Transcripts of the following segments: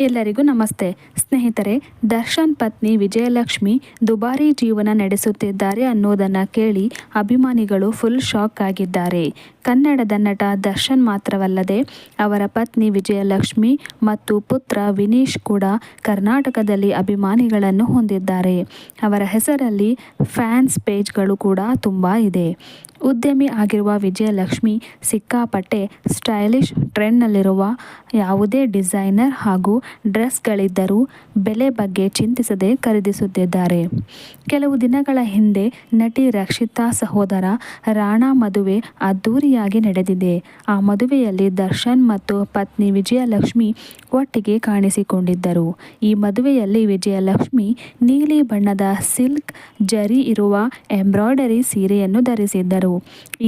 ಎಲ್ಲರಿಗೂ ನಮಸ್ತೆ. ಸ್ನೇಹಿತರೆ, ದರ್ಶನ್ ಪತ್ನಿ ವಿಜಯಲಕ್ಷ್ಮಿ ದುಬಾರಿ ಜೀವನ ನಡೆಸುತ್ತಿದ್ದಾರೆ ಅನ್ನೋದನ್ನು ಕೇಳಿ ಅಭಿಮಾನಿಗಳು ಫುಲ್ ಶಾಕ್ ಆಗಿದ್ದಾರೆ. ಕನ್ನಡದ ನಟ ದರ್ಶನ್ ಮಾತ್ರವಲ್ಲದೆ, ಅವರ ಪತ್ನಿ ವಿಜಯಲಕ್ಷ್ಮಿ ಮತ್ತು ಪುತ್ರ ವಿನೀಶ್ ಕೂಡ ಕರ್ನಾಟಕದಲ್ಲಿ ಅಭಿಮಾನಿಗಳನ್ನು ಹೊಂದಿದ್ದಾರೆ. ಅವರ ಹೆಸರಲ್ಲಿ ಫ್ಯಾನ್ಸ್ ಪೇಜ್ಗಳು ಕೂಡ ತುಂಬ ಇದೆ. ಉದ್ಯಮಿ ಆಗಿರುವ ವಿಜಯಲಕ್ಷ್ಮಿ ಸಿಕ್ಕಾಪಟ್ಟೆ ಸ್ಟೈಲಿಶ್ ಟ್ರೆಂಡ್ನಲ್ಲಿರುವ ಯಾವುದೇ ಡಿಸೈನರ್ ಹಾಗೂ ಡ್ರೆಸ್ಗಳಿದ್ದರೂ ಬೆಲೆ ಬಗ್ಗೆ ಚಿಂತಿಸದೆ ಖರೀದಿಸುತ್ತಿದ್ದಾರೆ. ಕೆಲವು ದಿನಗಳ ಹಿಂದೆ ನಟಿ ರಕ್ಷಿತಾ ಸಹೋದರ ರಾಣಾ ಮದುವೆ ಅದ್ಧೂರಿಯಾಗಿ ನಡೆದಿದೆ. ಆ ಮದುವೆಯಲ್ಲಿ ದರ್ಶನ್ ಮತ್ತು ಪತ್ನಿ ವಿಜಯಲಕ್ಷ್ಮಿ ಒಟ್ಟಿಗೆ ಕಾಣಿಸಿಕೊಂಡಿದ್ದರು. ಈ ಮದುವೆಯಲ್ಲಿ ವಿಜಯಲಕ್ಷ್ಮಿ ನೀಲಿ ಬಣ್ಣದ ಸಿಲ್ಕ್ ಜರಿ ಇರುವ ಎಂಬ್ರಾಯ್ಡರಿ ಸೀರೆಯನ್ನು ಧರಿಸಿದ್ದರು.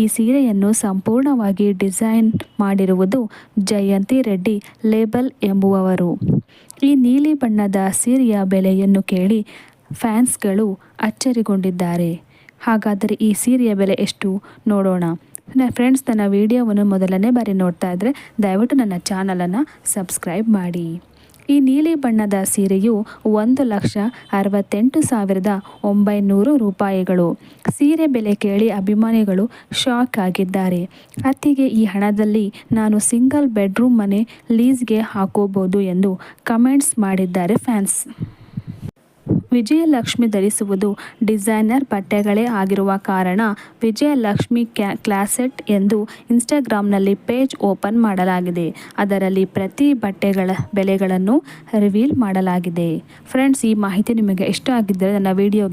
ಈ ಸೀರೆಯನ್ನು ಸಂಪೂರ್ಣವಾಗಿ ಡಿಸೈನ್ ಮಾಡಿರುವುದು ಜಯಂತಿ ರೆಡ್ಡಿ ಲೇಬಲ್ ಎಂಬುವವರು. ಈ ನೀಲಿ ಬಣ್ಣದ ಸೀರೆಯ ಬೆಲೆಯನ್ನು ಕೇಳಿ ಫ್ಯಾನ್ಸ್ಗಳು ಅಚ್ಚರಿಗೊಂಡಿದ್ದಾರೆ. ಹಾಗಾದರೆ ಈ ಸೀರೆಯ ಬೆಲೆ ಎಷ್ಟು? ನೋಡೋಣ. ನನ್ನ ಫ್ರೆಂಡ್ಸ್, ನನ್ನ ವಿಡಿಯೋವನ್ನು ಮೊದಲನೇ ಬಾರಿ ನೋಡ್ತಾ ಇದ್ದರೆ ದಯವಿಟ್ಟು ನನ್ನ ಚಾನಲನ್ನು ಸಬ್ಸ್ಕ್ರೈಬ್ ಮಾಡಿ. ಈ ನೀಲಿ ಬಣ್ಣದ ಸೀರೆಯು ಒಂದು ಲಕ್ಷ ಅರವತ್ತೆಂಟು ಸಾವಿರದ ಒಂಬೈನೂರು ರೂಪಾಯಿಗಳು. ಸೀರೆ ಬೆಲೆ ಕೇಳಿ ಅಭಿಮಾನಿಗಳು ಶಾಕ್ ಆಗಿದ್ದಾರೆ. ಅತ್ತಿಗೆ ಈ ಹಣದಲ್ಲಿ ನಾನು ಸಿಂಗಲ್ ಬೆಡ್ರೂಮ್ ಮನೆ ಲೀಸ್ಗೆ ಹಾಕೋಬೋದು ಎಂದು ಕಮೆಂಟ್ಸ್ ಮಾಡಿದ್ದಾರೆ ಫ್ಯಾನ್ಸ್. ವಿಜಯಲಕ್ಷ್ಮಿ ಧರಿಸುವುದು ಡಿಸೈನರ್ ಬಟ್ಟೆಗಳೇ ಆಗಿರುವ ಕಾರಣ ವಿಜಯಲಕ್ಷ್ಮಿ ಕ್ಯಾ, ಕ್ಲಾಸೆಟ್ ಎಂದು ಇನ್ಸ್ಟಾಗ್ರಾಮ್ನಲ್ಲಿ ಪೇಜ್ ಓಪನ್ ಮಾಡಲಾಗಿದೆ. ಅದರಲ್ಲಿ ಪ್ರತಿ ಬಟ್ಟೆಗಳ ಬೆಲೆಗಳನ್ನು ರಿವೀಲ್ ಮಾಡಲಾಗಿದೆ. ಫ್ರೆಂಡ್ಸ್, ಈ ಮಾಹಿತಿ ನಿಮಗೆ ಇಷ್ಟ ಆಗಿದ್ದರೆ ನನ್ನ ವಿಡಿಯೋಗೆ